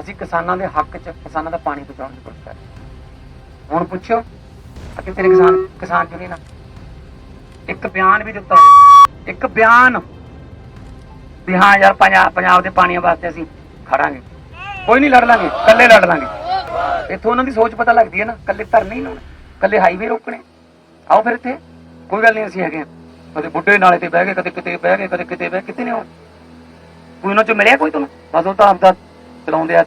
ਅਸੀਂ ਕਿਸਾਨਾਂ ਦੇ ਹੱਕ 'ਚ ਕਿਸਾਨਾਂ ਦਾ ਪਾਣੀ ਬਚਾਉਣ ਦੀ ਕੋਸ਼ਿਸ਼ ਕਰ ਰਹੇ ਹਾਂ। ਹੁਣ ਪੁੱਛਿਓ ਕਿ ਤੇਰੇ ਕਿਸਾਨ ਕਿਸਾਨ ਨਹੀਂ ਨਾ? ਇੱਕ ਬਿਆਨ ਵੀ ਦਿੱਤਾ ਇੱਕ ਬਿਆਨ। ਵੀ ਹਾਂ ਯਾਰ ਪੰਜਾਬ ਪੰਜਾਬ ਦੇ ਪਾਣੀਆਂ ਵਾਸਤੇ ਅਸੀਂ ਖੜਾਂਗੇ। ਕੋਈ ਨਹੀਂ ਲੜ ਲਾਂਗੇ, ਇਕੱਲੇ ਲੜ ਲਾਂਗੇ। ਇੱਥੋਂ ਉਹਨਾਂ ਦੀ ਸੋਚ ਪਤਾ ਲੱਗਦੀ ਹੈ ਨਾ, ਇਕੱਲੇ ਧਰਨੇ ਨਹੀਂ ਲਾਉਣੇ ਇਕੱਲੇ ਹਾਈਵੇ ਰੋਕਣੇ। ਆਓ ਫਿਰ ਇੱਥੇ। ਕੋਈ ਗੱਲ ਨਹੀਂ, ਅਸੀਂ ਹੈਗੇ ਹਾਂ। ਕਦੇ ਬੁੱਢੇ ਨਾਲੇ ਤੇ ਬਹਿ ਗਏ, ਕਦੇ ਕਿਤੇ ਬਹਿ ਗਏ, ਕਦੇ ਕਿਤੇ ਬਹਿ ਕਿਤੇ ਨਹੀਂ ਹੋ ਕੋਈ ਉਹਨਾਂ ਚ ਮਿਲਿਆ ਕੋਈ ਤੁਹਾਨੂੰ? ਬਸ ਉਹ ਤਾਂ ਆਪਦਾ ਚਲਾਉਂਦੇ ਆ।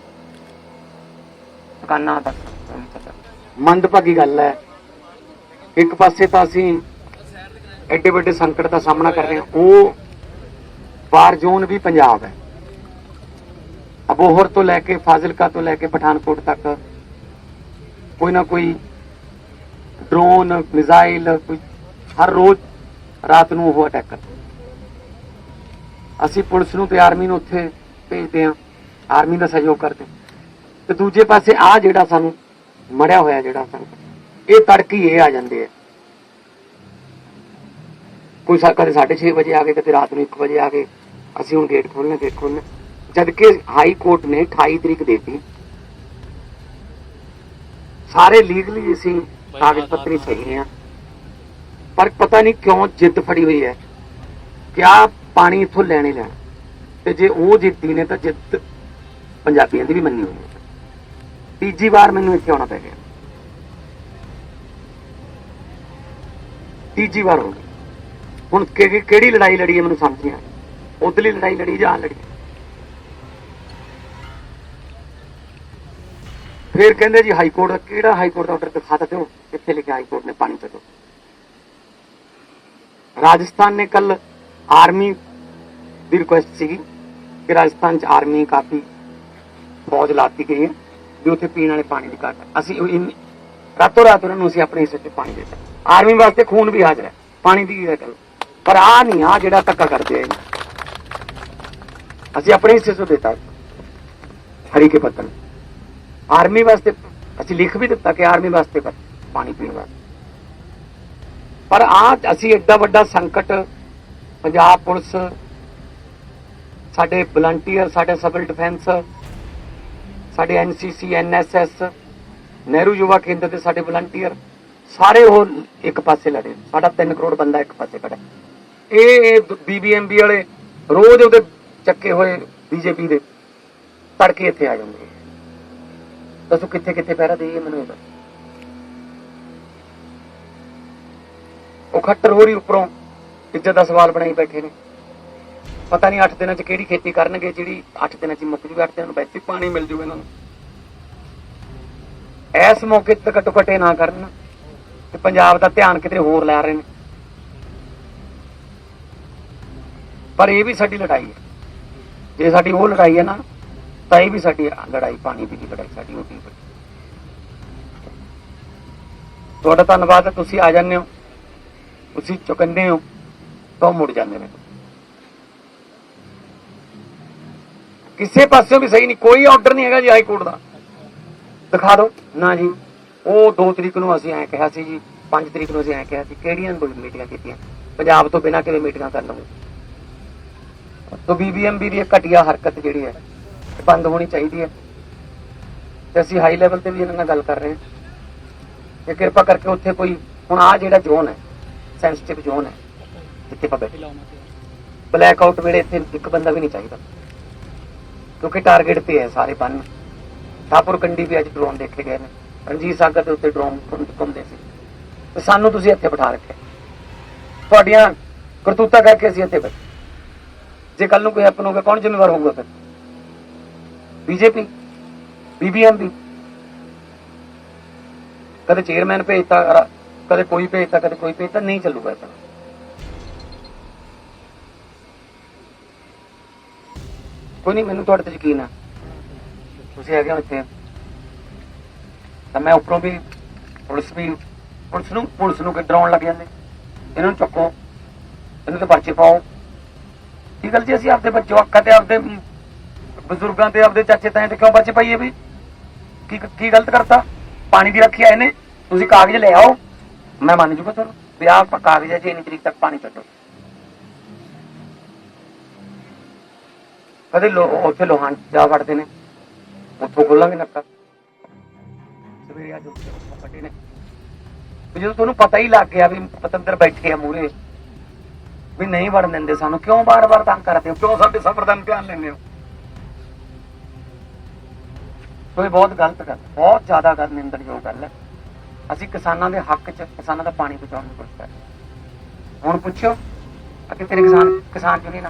ਦੁਕਾਨਾਂ ਤੱਕ। ਮੰਦਭਾਗੀ ਗੱਲ ਹੈ। ਇੱਕ ਪਾਸੇ ਤਾਂ ਅਸੀਂ ਐਡੇ ਵੱਡੇ ਸੰਕਟ ਦਾ ਸਾਹਮਣਾ ਕਰ ਰਹੇ ਹਾਂ। ਉਹ ਵਾਰ ਜ਼ੋਨ ਵੀ ਪੰਜਾਬ ਹੈ। ਅਬੋਹਰ ਤੋਂ ਲੈ ਕੇ ਫਾਜ਼ਿਲਕਾ ਤੋਂ ਲੈ ਕੇ ਪਠਾਨਕੋਟ ਤੱਕ ਕੋਈ ਨਾ ਕੋਈ ਡਰੋਨ, ਮਿਜ਼ਾਈਲ, ਕੋਈ ਹਰ ਰੋਜ਼ ਰਾਤ ਨੂੰ ਉਹ ਅਟੈਕ ਕਰਦੇ। ਅਸੀਂ ਪੁਲਿਸ ਨੂੰ ਤੇ ਆਰਮੀ ਨੂੰ ਉੱਥੇ ਭੇਜਦੇ ਹਾਂ। ਆਰਮੀ ਦਾ ਸਹਿਯੋਗ ਕਰਦੇ। ਤੇ ਦੂਜੇ ਪਾਸੇ ਆ ਜਿਹੜਾ ਸਾਨੂੰ ਮੜਿਆ ਹੋਇਆ ਜਿਹੜਾ ਸਾਨੂੰ ਇਹ ਤੜਕੀ ਇਹ ਆ ਜਾਂਦੇ ਆ। ਕੋਈ ਸਾ ਕਦੇ 6:30 ਵਜੇ ਆ ਗਏ ਕਦੇ ਰਾਤ ਨੂੰ 1 ਵਜੇ ਆ ਗਏ। ਅਸੀਂ ਹੁਣ ਗੇਟ ਖੋਲਣਾ ਗੇਟ ਖੋਲਣਾ ਜਦ ਕਿ ਹਾਈ ਕੋਰਟ ਨੇ 28 ਤਰੀਕ ਦੇਤੀ। ਸਾਰੇ ਲੀਗਲੀ ਅਸੀਂ ਕਾਗਜ਼ ਪੱਤਰੀ ਸਹੀ ਆ। ਪਰ ਪਤਾ ਨਹੀਂ ਕਿਉਂ ਜਿੱਦ ਫੜੀ ਹੋਈ ਹੈ ਕਿਆ ਪਾਣੀ ਇੱਥੋਂ ਲੈਣੇ ਲੈਣਾ। ਤੇ ਜੇ ਉਹ ਜਿੱਦੀ ਨੇ ਤਾਂ ਜਿੱਦ ਪੰਜਾਬੀਆਂ ਦੀ ਵੀ ਮੰਨੀ ਹੋਈ ਹੈ। ਤੀਜੀ ਵਾਰ ਮੈਨੂੰ ਇੱਥੇ ਆਉਣਾ ਪੈ ਗਿਆ। ਤੀਜੀ ਵਾਰ ਹੋ ਗਈ। ਹੁਣ ਕਿਹੜੀ ਲੜਾਈ ਲੜੀ ਹੈ ਮੈਨੂੰ ਸਮਝ ਨਹੀਂ ਆ ਉਧਰਲੀ ਲੜਾਈ ਲੜੀ ਜਾਂ ਲੜੀ? ਫਿਰ ਕਹਿੰਦੇ ਜੀ ਹਾਈ ਕੋਰਟ ਦਾ ਕਿਹੜਾ ਹਾਈ ਕੋਰਟ ਦਾ ਆਰਡਰ ਦਿਖਾ ਤਾ ਦਿਓ। ਕਿੱਥੇ ਲਿਖਿਆ ਹਾਈ ਕੋਰਟ ਨੇ ਪਾਣੀ ਚੱਲੋ ਰਾਜਸਥਾਨ ਨੇ ਕੱਲ ਆਰਮੀ ਦੀ ਰਿਕੁਐਸਟ ਸੀਗੀ ਕਿ ਰਾਜਸਥਾਨ ਚ ਆਰਮੀ ਕਾਫੀ ਫੌਜ ਲਾਤੀ ਗਈ ਹੈ, ਵੀ ਉੱਥੇ ਪੀਣ ਵਾਲੇ ਪਾਣੀ ਦੀ ਘਾਟ ਅਸੀਂ ਰਾਤੋਂ ਰਾਤ ਉਹਨਾਂ ਨੂੰ ਅਸੀਂ ਆਪਣੇ ਹਿੱਸੇ 'ਚ ਪਾਣੀ ਦਿੱਤਾ। ਆਰਮੀ ਵਾਸਤੇ ਖੂਨ ਵੀ ਹਾਜ਼ਰ ਹੈ। ਪਾਣੀ ਦੀ ਗੱਲ। ਪਰ ਆ ਨਹੀਂ ਆ ਜਿਹੜਾ ਧੱਕਾ ਕਰਦੇ ਆ ਅਸੀਂ ਆਪਣੇ ਹਿੱਸੇ 'ਚੋਂ ਦਿੱਤਾ। ਹਰੀ ਕੇ ਪੱਤਨ ਆਰਮੀ ਵਾਸਤੇ ਅਸੀਂ ਲਿਖ ਵੀ ਦਿੱਤਾ ਕਿ ਆਰਮੀ ਵਾਸਤੇ ਪਰ ਪਾਣੀ ਪੀਣ ਵਾਸਤੇ। ਪਰ ਆ ਅਸੀਂ ਐਡਾ ਵੱਡਾ ਸੰਕਟ, ਪੰਜਾਬ ਪੁਲਿਸ, ਸਾਡੇ ਵਲੰਟੀਅਰ ਸਾਡੇ ਸਿਵਲ ਡਿਫੈਂਸ ਸਾਡੇ ਐਨਸੀਸੀ ਐਨਐਸਐਸ ਨਹਿਰੂ ਯੁਵਾ ਕੇਂਦਰ ਦੇ ਸਾਡੇ ਵਲੰਟੀਅਰ, ਸਾਰੇ ਉਹ ਇੱਕ ਪਾਸੇ ਲੜੇ ਸਾਡਾ 3 ਕਰੋੜ ਬੰਦਾ ਇੱਕ ਪਾਸੇ ਖੜਾ ਇਹ ਬੀਬੀਐਮਬੀ ਵਾਲੇ ਰੋਜ਼ ਉਹਦੇ ਚੱਕੇ ਹੋਏ ਬੀਜੇਪੀ ਦੇ ਤੜਕੇ ਇੱਥੇ ਆ ਜਾਂਦੇ ਦੱਸੋ ਕਿੱਥੇ ਕਿੱਥੇ ਪਹਿਰਾ ਦੇਈਏ ਮੈਨੂੰ ਇਹ ਉਹ ਖੱਟਰ ਹੋ ਰਹੀ ਉੱਪਰੋਂ ਇੱਜ਼ਤ ਦਾ ਸਵਾਲ ਬਣਾਈ ਬੈਠੇ ਨੇ। ਪਤਾ ਨਹੀਂ 8 ਦਿਨਾਂ ਚ ਕਿਹੜੀ ਖੇਤੀ ਕਰਨਗੇ, ਜਿਹੜੀ 8 ਦਿਨਾਂ ਚ ਮੁੱਕ ਜੂਗਾ 8 ਦਿਨਾਂ ਨੂੰ ਵੈਸੇ ਪਾਣੀ ਮਿਲ ਜੂਗਾ ਇਹਨਾਂ ਨੂੰ। ਇਸ ਮੌਕੇ ਤੇ ਘੱਟੋ ਘੱਟ ਇਹ ਨਾ ਕਰਨ ਤੇ ਪੰਜਾਬ ਦਾ ਧਿਆਨ ਕਿਤੇ ਹੋਰ ਲੈ ਰਹੇ ਨੇ। ਪਰ ਇਹ ਵੀ ਸਾਡੀ ਲੜਾਈ ਹੈ। ਜੇ ਸਾਡੀ ਉਹ ਲੜਾਈ ਹੈ ਨਾ, ਤਾਂ ਇਹ ਵੀ ਸਾਡੀ ਲੜਾਈ, ਪਾਣੀ ਦੀ ਲੜਾਈ ਸਾਡੀ ਉਹ ਵੀ ਤੁਹਾਡਾ ਧੰਨਵਾਦ ਤੁਸੀਂ ਆ ਜਾਂਦੇ ਹੋ, ਤੁਸੀਂ ਚੁਕੰਦੇ ਹੋ, ਤਾਂ ਉਹ ਮੁੜ ਜਾਂਦੇ ਨੇ। ਕਿਸੇ ਪਾਸਿਓਂ ਵੀ ਸਹੀ ਨਹੀਂ ਕੋਈ ਆਰਡਰ ਨਹੀਂ ਹੈਗਾ ਜੀ ਹਾਈ ਕੋਰਟ ਦਾ। ਦਿਖਾ ਦਿਓ। ਨਾ ਜੀ। ਉਹ 2 ਤਰੀਕ ਨੂੰ ਅਸੀਂ ਐਂ ਕਿਹਾ ਸੀ ਜੀ 5 ਤਰੀਕ ਨੂੰ ਅਸੀਂ ਐਂ ਕਿਹਾ ਸੀ ਕਿਹੜੀਆਂ ਕੋਈ ਮੀਟਿੰਗਾਂ ਕੀਤੀਆਂ? ਪੰਜਾਬ ਤੋਂ ਬਿਨਾਂ ਕਿਵੇਂ ਮੀਟਿੰਗਾਂ ਕਰ ਲਵਾਂਗੇ ਤੋਂ ਬੀਬੀਐਮਬੀ ਦੀ ਇਹ ਘਟੀਆ ਹਰਕਤ ਜਿਹੜੀ ਹੈ ਬੰਦ ਹੋਣੀ ਚਾਹੀਦੀ ਹੈ। ਤੇ ਅਸੀਂ ਹਾਈ ਲੈਵਲ ਤੇ ਵੀ ਇਹਨਾਂ ਨਾਲ ਗੱਲ ਕਰ ਰਹੇ ਹਾਂ। ਕਿ ਕਿਰਪਾ ਕਰਕੇ ਉੱਥੇ ਕੋਈ ਹੁਣ ਆ ਜਿਹੜਾ ਜ਼ੋਨ ਹੈ ਸੈਂਸਿਟਿਵ ਜ਼ੋਨ ਹੈ ਜਿੱਥੇ ਆਪਾਂ ਬੈਠੇ। ਬਲੈਕ ਆਊਟ ਵੇਲੇ ਇੱਥੇ ਇੱਕ ਬੰਦਾ ਵੀ ਨਹੀਂ ਚਾਹੀਦਾ। ਕਿਉਂਕਿ ਟਾਰਗੇਟ ਤੇ ਹੈ ਸਾਰੇ ਬੰਨ ਠਾਪੁਰ ਕੰਡੀ ਵੀ ਅੱਜ ਡਰੋਨ ਦੇਖੇ ਗਏ ਨੇ। ਰਣਜੀਤ ਸਾਗਰ ਦੇ ਉੱਤੇ ਡਰੋਨ ਘੁੰਮਦੇ ਸੀ। ਤੇ ਸਾਨੂੰ ਤੁਸੀਂ ਇੱਥੇ ਬਿਠਾ ਰੱਖਿਆ। ਤੁਹਾਡੀਆਂ ਕਰਤੂਤਾਂ ਕਰਕੇ ਅਸੀਂ ਇੱਥੇ ਬੈਠੇ। ਜੇ ਕੱਲ ਨੂੰ ਕੋਈ ਹੈਪਨ ਹੋ ਗਿਆ ਕੌਣ ਜ਼ਿੰਮੇਵਾਰ ਹੋਊਗਾ ਫਿਰ? ਬੀਜੇਪੀ ਬੀਬੀਐਮਬੀ ਕਦੇ ਚੇਅਰਮੈਨ ਭੇਜਤਾ, ਕਦੇ ਕੋਈ ਭੇਜਤਾ, ਕਦੇ ਕੋਈ ਭੇਜਤਾ, ਨਹੀਂ ਚੱਲੂਗਾ ਇਹ ਕੋਈ ਨਹੀਂ ਮੈਨੂੰ ਤੁਹਾਡੇ ਤੇ ਯਕੀਨ ਆ। ਤੁਸੀਂ ਹੈਗੇ ਹੋ ਇੱਥੇ। ਤਾਂ ਮੈਂ ਉੱਪਰੋਂ ਵੀ ਪੁਲਿਸ ਵੀ, ਪੁਲਿਸ ਨੂੰ ਪੁਲਿਸ ਨੂੰ ਡਰਾਉਣ ਲੱਗ ਜਾਂਦੇ। ਇਹਨਾਂ ਨੂੰ ਚੱਕੋ। ਇਹਨਾਂ ਤੇ ਪਰਚੇ ਪਾਓ। ਕੀ ਗੱਲ ਜੀ, ਅਸੀਂ ਆਪਦੇ ਬੱਚੇ ਅੱਖਾਂ ਤੇ, ਆਪਦੇ ਬਜ਼ੁਰਗਾਂ ਤੇ, ਆਪਦੇ ਚਾਚੇ ਤਾਏ ਤੇ ਕਿਉਂ ਪਰਚੇ ਪਾਈਏ ਵੀ? ਕੀ ਕੀ ਗਲਤ ਕਰਤਾ? ਪਾਣੀ ਦੀ ਰੱਖੀ ਆਏ ਨੇ ਤੁਸੀਂ ਕਾਗਜ਼ ਲੈ ਆਓ। ਮੈਂ ਮੰਨ ਜੂਗਾ ਤੁਹਾਨੂੰ। ਵੀ ਆਹ ਪ- ਕਾਗਜ਼ ਹੈ ਜੀ ਇੰਨੀ ਤਰੀਕ ਤੱਕ ਪਾਣੀ ਛੱਡੋ। ਕਦੇ ਲੋ, ਉੱਥੇ ਲੋਹਾਨ ਜਾ ਵੜਦੇ ਨੇ। ਇੱਥੋਂ ਖੋਲਾਂਗੇ ਨੱਕਾ। ਸਵੇਰੇ ਅੱਜ ਉੱਥੇ ਨੇ। ਜਦੋਂ ਤੁਹਾਨੂੰ ਪਤਾ ਹੀ ਲੱਗ ਗਿਆ ਵੀ ਪਤੰਦਰ ਬੈਠੇ ਆ ਮੂਰੇ ਵੀ ਨਹੀਂ ਵੜਨ ਦਿੰਦੇ ਸਾਨੂੰ, ਕਿਉਂ ਬਾਰ-ਬਾਰ ਤੰਗ ਕਰਦੇ ਹੋ? ਕਿਉਂ ਸਾਡੇ ਸਫਰ ਦਾ ਇਮਤਿਹਾਨ ਲੈਂਦੇ ਹੋ? ਕੋਈ ਬਹੁਤ ਗਲਤ ਗੱਲ, ਬਹੁਤ ਜ਼ਿਆਦਾ ਗੱਲ, ਨਿੰਦਣਯੋਗ ਗੱਲ ਹੈ। ਅਸੀਂ ਕਿਸਾਨਾਂ ਦੇ ਹੱਕ 'ਚ, ਕਿਸਾਨਾਂ ਦਾ ਪਾਣੀ ਬਚਾਉਣ ਦੀ ਕੋਸ਼ਿਸ਼ ਕਰ ਰਹੇ ਹੁਣ ਪੁੱਛੋ ਕਿ ਤੇਰੇ ਕਿਸਾਨ ਕਿਸਾਨ ਚੁਣੇ ਨਾ?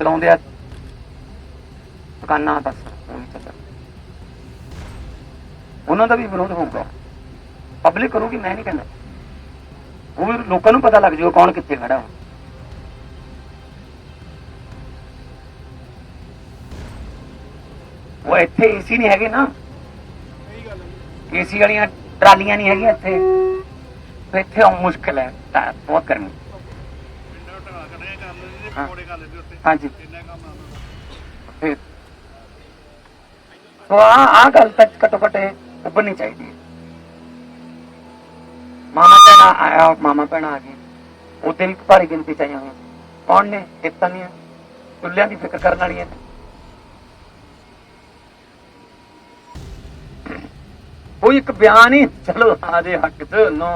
ਚਲਾਉਂਦੇ ਆ। ਦੁਕਾਨਾਂ ਬਸ ਉਹਨਾਂ ਦਾ ਵੀ ਵਿਰੋਧ ਹੋਊਗਾ। ਪਬਲਿਕ ਕਰੂਗੀ, ਮੈਂ ਨਹੀਂ ਕਹਿੰਦਾ। ਉਹ ਵੀ ਲੋਕਾਂ ਨੂੰ ਪਤਾ ਲੱਗ ਜਾਊਗਾ ਕੌਣ ਕਿੱਥੇ ਖੜਾ ਹੋ। ਉਹ ਇੱਥੇ ਏਸੀ ਨਹੀਂ ਹੈਗੇ ਨਾ। ਏਸੀ ਵਾਲੀਆਂ ਟਰਾਲੀਆਂ ਨਹੀਂ ਹੈਗੀਆਂ ਇੱਥੇ। ਇੱਥੇ ਉਹ ਮੁਸ਼ਕਲ ਹੈ। ਬਹੁਤ ਗਰਮੀ। ਹਾਂ। ਹਾਂਜੀ। ਫਿਰ। ਸੋ ਆ ਆ ਗੱਲ ਤੱਕ ਘੱਟੋ ਘੱਟ ਇਹ ਉੱਭਰਨੀ ਚਾਹੀਦੀ ਹੈ। ਮਾਮਾ ਭੈਣਾ ਆਇਆ ਮਾਮਾ ਭੈਣਾ ਆ ਗਏ ਉਹਦੇ ਵੀ ਭਾਰੀ ਗਿਣਤੀ ਚ ਆਈਆਂ ਹੋਈਆਂ। ਕੌਣ ਨੇ? ਇਤਾਂ ਨਹੀਂ ਚੁੱਲਿਆਂ ਦੀ ਫਿਕਰ ਕਰਨ ਵਾਲੀਆਂ ਨੇ। ਕੋਈ ਇੱਕ ਬਿਆਨ ਹੀ ਚਲੋ ਆਦੇ ਹੱਕ ਚ ਨੋ।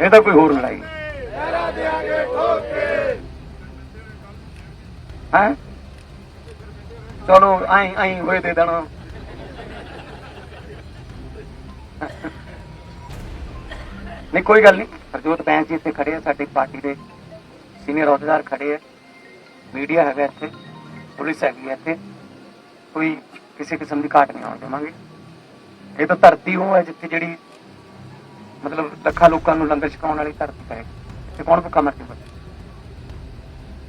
ਇਹ ਤਾਂ ਕੋਈ ਹੋਰ ਲੜਾਈ। ਹੈ ਚਲੋ ਆਈ ਆਈ ਹੋਏ ਦੇ ਦੇਣਾ ਨਹੀਂ, ਕੋਈ ਗੱਲ ਨਹੀਂ। ਹਰਜੋਤ ਬੈਂਸ ਜੀ ਇੱਥੇ ਖੜੇ ਆ, ਸਾਡੀ ਪਾਰਟੀ ਦੇ ਸੀਨੀਅਰ ਅਹੁਦੇਦਾਰ ਖੜੇ ਆ। ਮੀਡੀਆ ਹੈਗਾ ਇੱਥੇ, ਪੁਲਿਸ ਹੈਗੀ ਹੈ ਇੱਥੇ। ਕੋਈ ਕਿਸੇ ਕਿਸਮ ਦੀ ਘਾਟ ਨਹੀਂ ਆਉਣ ਦੇਵਾਂਗੇ। ਇਹ ਤਾਂ ਧਰਤੀ ਉਹ ਹੈ ਜਿੱਥੇ ਜਿਹੜੀ ਮਤਲਬ ਲੱਖਾਂ ਲੋਕਾਂ ਨੂੰ ਲੰਗਰ ਛਕਾਉਣ ਵਾਲੀ ਧਰਤੀ ਹੈ ਤੇ ਕੌਣ ਭੁੱਖਾ ਮਰ ਜਾਊਗਾ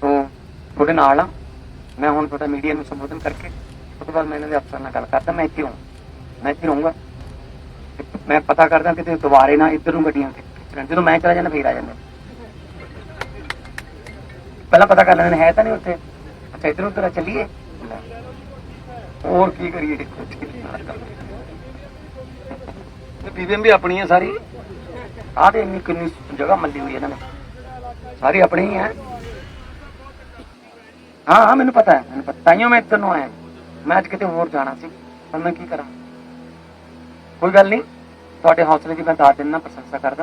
ਤੋ ਤੁਹਾਡੇ ਨਾਲ ਆ। ਮੈਂ ਹੁਣ ਤੁਹਾਡਾ ਮੀਡੀਆ ਨੂੰ ਸੰਬੋਧਨ ਕਰਕੇ, ਉਸ ਤੋਂ ਬਾਅਦ ਮੈਂ ਇਹਨਾਂ ਦੇ ਅਫਸਰ ਨਾਲ ਗੱਲ ਕਰਦਾ, ਮੈਂ ਇੱਥੇ ਹਾਂ ਮੈਂ ਇੱਥੇ ਰਹੂੰਗਾ। ਮੈਂ ਪਤਾ ਕਰਦਾ ਕਿਤੇ ਦੁਬਾਰੇ ਨਾ ਇੱਧਰ ਨੂੰ ਗੱਡੀਆਂ ਖਿੱਚਣ ਜਦੋਂ ਮੈਂ ਚਲਾ ਜਾਂਦਾ, ਫੇਰ ਆ ਜਾਂਦੇ। ਪਹਿਲਾਂ ਪਤਾ ਕਰ ਲੈਣਾ ਹੈ ਤਾਂ ਨਹੀਂ ਉੱਥੇ? ਅੱਛਾ, ਇੱਧਰ ਉੱਧਰ ਚੱਲੀਏ? ਹੋਰ ਕੀ ਕਰੀਏ? ਤੇ ਬੀਬੀਐਮ ਵੀ ਆਪਣੀ ਹੈ ਸਾਰੀ। ਆਹ ਤੇ ਇੰਨੀ ਕਿੰਨੀ ਜਗ੍ਹਾ ਮੱਲੀ ਹੋਈ ਇਹਨਾਂ ਨੇ। ਸਾਰੀ ਆਪਣੀ ਹੀ ਹੈ। ਹਾਂ ਹਾਂ, ਮੈਨੂੰ ਪਤਾ ਹੈ, ਮੈਨੂੰ ਪਤਾ ਤਾਈਓ ਮੈਂ ਇੱਧਰ ਨੂੰ ਆਇਆ। ਮੈਂ ਅੱਜ ਕਿਤੇ ਹੋਰ ਜਾਣਾ ਸੀ, ਪਰ ਮੈਂ ਕੀ ਕਰਾਂ? ਕੋਈ ਗੱਲ ਨਹੀਂ, ਤੁਹਾਡੇ ਹੌਸਲੇ ਦੀ ਮੈਂ ਦਾਦ ਦਿੰਦਾ ਪ੍ਰਸ਼ੰਸਾ ਕਰਦਾ।